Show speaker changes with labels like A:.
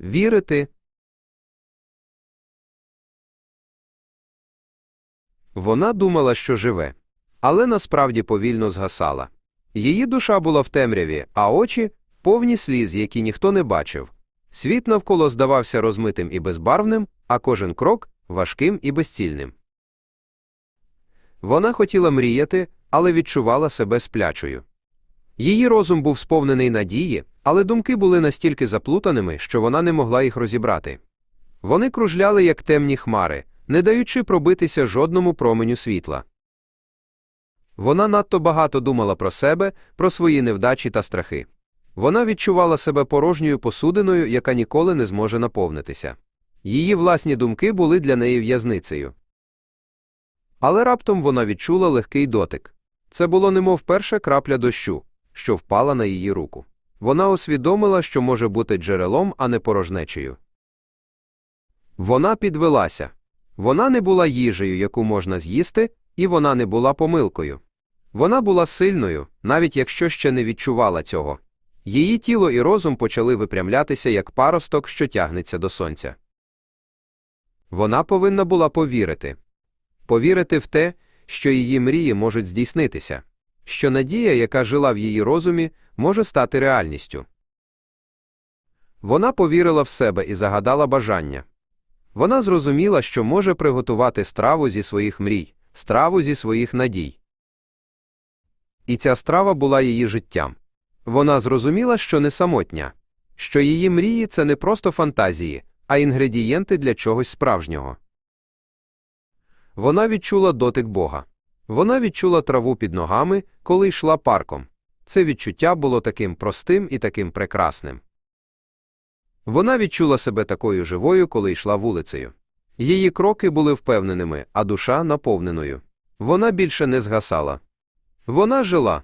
A: Вірити. Вона думала, що живе, але насправді повільно згасала. Її душа була в темряві, а очі повні сліз, які ніхто не бачив. Світ навколо здавався розмитим і безбарвним, а кожен крок важким і безцільним. Вона хотіла мріяти, але відчувала себе сплячою. Її розум був сповнений надії, але думки були настільки заплутаними, що вона не могла їх розібрати. Вони кружляли, як темні хмари, не даючи пробитися жодному променю світла. Вона надто багато думала про себе, про свої невдачі та страхи. Вона відчувала себе порожньою посудиною, яка ніколи не зможе наповнитися. Її власні думки були для неї в'язницею. Але раптом вона відчула легкий дотик. Це було немов перша крапля дощу, що впала на її руку. Вона усвідомила, що може бути джерелом, а не порожнечею. Вона підвелася. Вона не була їжею, яку можна з'їсти, і вона не була помилкою. Вона була сильною, навіть якщо ще не відчувала цього. Її тіло і розум почали випрямлятися як паросток, що тягнеться до сонця. Вона повинна була повірити. Повірити в те, що її мрії можуть здійснитися, що надія, яка жила в її розумі, може стати реальністю. Вона повірила в себе і загадала бажання. Вона зрозуміла, що може приготувати страву зі своїх мрій, страву зі своїх надій. І ця страва була її життям. Вона зрозуміла, що не самотня, що її мрії це не просто фантазії, а інгредієнти для чогось справжнього. Вона відчула дотик Бога. Вона відчула траву під ногами, коли йшла парком. Це відчуття було таким простим і таким прекрасним. Вона відчула себе такою живою, коли йшла вулицею. Її кроки були впевненими, а душа наповненою. Вона більше не згасала. Вона жила,